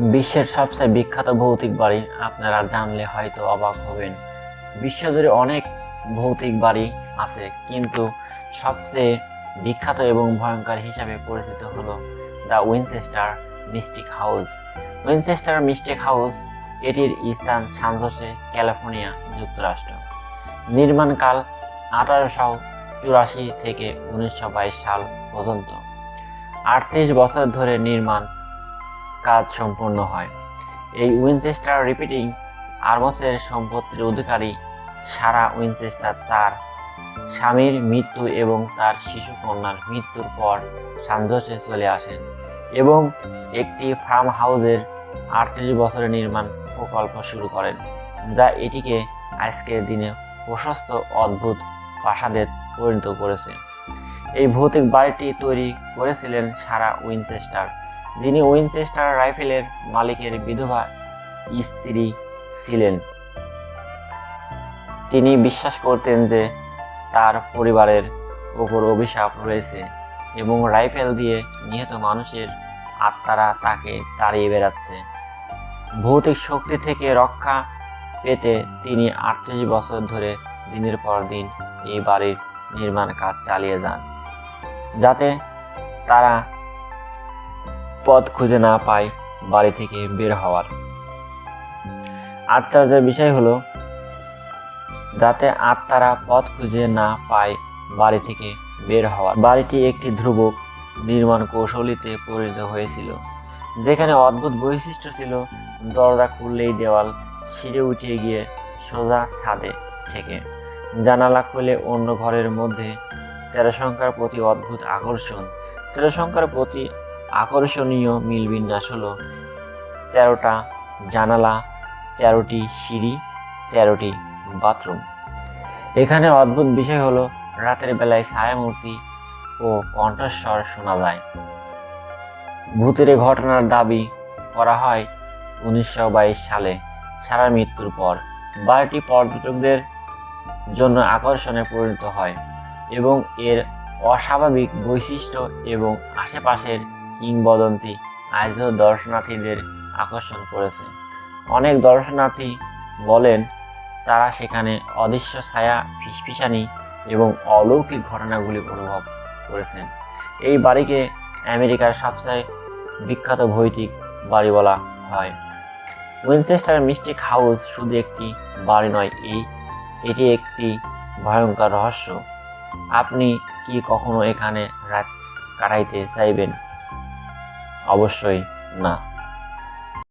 বিশ্বের সবচেয়ে বিখ্যাত ভৌতিক বাড়ি আপনারা জানলে হয়তো অবাক হবেন। বিশ্বজুড়ে অনেক ভৌতিক বাড়ি আছে, কিন্তু সবচেয়ে বিখ্যাত এবং ভয়ঙ্কর হিসাবে পরিচিত হলো the Winchester Mystic House. Winchester Mystic House, এটির স্থান সানজোসে, ক্যালিফোর্নিয়া যুক্তরাষ্ট্র। নির্মাণকাল আঠারোশো চুরাশি থেকে উনিশশো বাইশ সাল পর্যন্ত। আটত্রিশ বছর ধরে নির্মাণ কাজ সম্পূর্ণ হয়। এই উইনচেস্টার রিপিটিং আর্মসের সম্পত্তির অধিকারী সারা উইনচেস্টার তার স্বামীর মৃত্যু এবং তার শিশু কন্যার মৃত্যুর পর সানজোসে চলে আসেন এবং একটি ফার্ম হাউসের আটত্রিশ বছরের নির্মাণ প্রকল্প শুরু করেন, যা এটিকে আজকের দিনে প্রশস্ত, অদ্ভুত প্রাসাদে পরিণত করেছে। এই ভৌতিক বাড়িটি তৈরি করেছিলেন সারা উইনচেস্টার। যিনি উইনচেস্টার রাইফেলের মালিকের বিধবা স্ত্রী ছিলেন। তিনি বিশ্বাস করতেন যে তার পরিবারের উপর অভিশাপ রয়েছে এবং রাইফেল দিয়ে নিহত মানুষের আত্মারা তাকে তাড়িয়ে বেড়াচ্ছে। ভৌতিক শক্তি থেকে রক্ষা পেতে তিনি আটত্রিশ বছর ধরে দিনের পর দিন এই বাড়ির নির্মাণ কাজ চালিয়ে যান, যাতে তারা পথ খুঁজে না পায় বাড়ি থেকে বের হওয়ার। আশ্চর্যের বিষয় হলো, যাতে আত্মারা পথ খুঁজে না পায় বাড়ি থেকে বের হওয়ার। বাড়িটি একটি ধ্রুবক নির্মাণ কৌশলীতে পরিণত হয়েছিল, যেখানে অদ্ভুত বৈশিষ্ট্য ছিল, দরজা খুললেই দেওয়াল সিঁড়ে উঠে গিয়ে সোজা ছাদে থেকে জানালা খুলে অন্য ঘরের মধ্যে তেরো সংখ্যার প্রতি অদ্ভুত আকর্ষণ তেরো সংখ্যার প্রতি আকর্ষণীয় মিল বিন্যাস হলো তেরোটা জানালা, তেরোটি সিঁড়ি, তেরোটি বাথরুম। এখানে অদ্ভুত বিষয় হলো, রাতের বেলায় ছায়ামূর্তি ও কণ্ঠস্বর শোনা যায়। ভূতের ঘটনার দাবি করা হয় উনিশশো বাইশ সালে, সারা মৃত্যুর পর। বাড়িটি পর্যটকদের জন্য আকর্ষণে পরিণত হয় এবং এর অস্বাভাবিক বৈশিষ্ট্য এবং আশেপাশের কিংবদন্তি আজও দর্শনার্থীদের আকর্ষণ করেছে। অনেক দর্শনার্থী বলেন, তারা সেখানে অদৃশ্য ছায়া, ফিসফিসানি এবং অলৌকিক ঘটনাগুলি অনুভব করেছেন। এই বাড়িকে আমেরিকার সবচেয়ে বিখ্যাত ভৌতিক বাড়ি বলা হয়। উইনচেস্টার মিস্টিক হাউস শুধু একটি বাড়ি নয়, এই, এটি একটি ভয়ঙ্কর রহস্য। আপনি কি কখনো এখানে রাত কাটাইতে চাইবেন? অবশ্যই না।